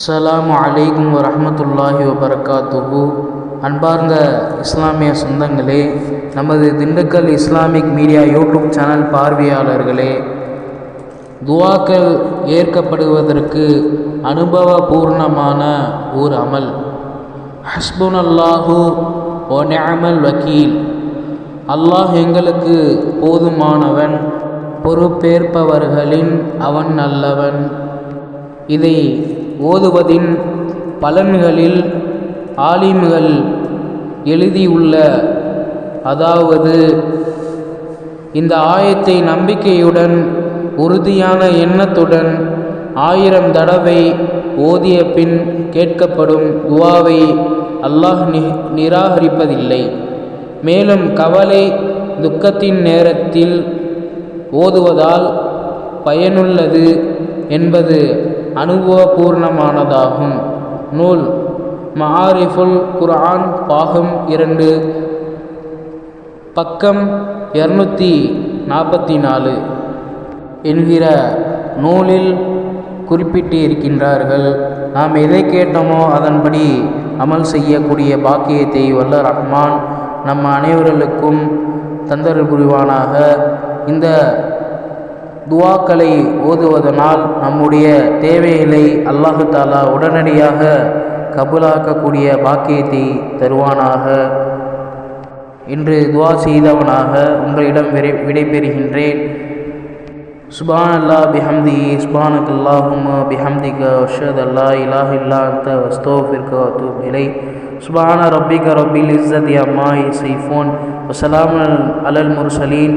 அஸ்லாம் அலைக்கும் வரமத்துல்லாஹி வபரகாத்துஹு. அன்பார்ந்த இஸ்லாமிய சொந்தங்களே நமது Dindigul Islamic media YouTube channel பார்வையாளர்களே துவாக்கள் ஏற்கப்படுவதற்கு அனுபவபூர்ணமான ஓர் அமல். ஹஸ்புன் அல்லாஹு ஓ நியமல் வக்கீல். அல்லாஹ் எங்களுக்கு போதுமானவன் பொறுப்பேற்பவர்களின் அவன் நல்லவன். இதை ஓதுவதின் பலன்களில் ஆலிம்கள் எழுதியுள்ள அதாவது இந்த ஆயத்தை நம்பிக்கையுடன் உறுதியான எண்ணத்துடன் ஆயிரம் தடவை ஓதிய பின் கேட்கப்படும் துவாவை அல்லாஹ் நி நிராகரிப்பதில்லை. மேலும் கவலை துக்கத்தின் நேரத்தில் ஓதுவதால் பயனுள்ளது என்பது அனுபவபூர்ணமானதாகும். நூல். மஹாரிஃபுல் குர்ஆன் பாகம் இரண்டு. பக்கம் இரநூத்தி நாற்பத்தி நாலு என்கிற நூலில் குறிப்பிட்டு இருக்கின்றார்கள் நாம் எதை கேட்டோமோ அதன்படி அமல் செய்யக்கூடிய பாக்கியத்தை வல்ல ரஹ்மான் நம் அனைவர்களுக்கும் தந்தர் புரிவானாக. இந்த துவாக்களை ஓதுவதனால் நம்முடைய தேவைகளை அல்லாஹு தாலா உடனடியாக கபுலாக்கக்கூடிய பாக்கியத்தை தருவானாக. இன்று துவா செய்தவனாக உங்களிடம் விடை விடைபெறுகின்றேன். சுபான் அல்லா பிஹம்தி சுபானுக்கு அல்லாஹுமா பிஹம்திக வஷத் அல்லா இலாஹ் இல்லா அந்த வஸ்தோஃபிர்க வத்தூப் இலை சுபான ரப்பிக ரப்பில் இஸ்ஸத் அம்மா சைஃபோன் வசலாம் அலல் முர்சலீன்.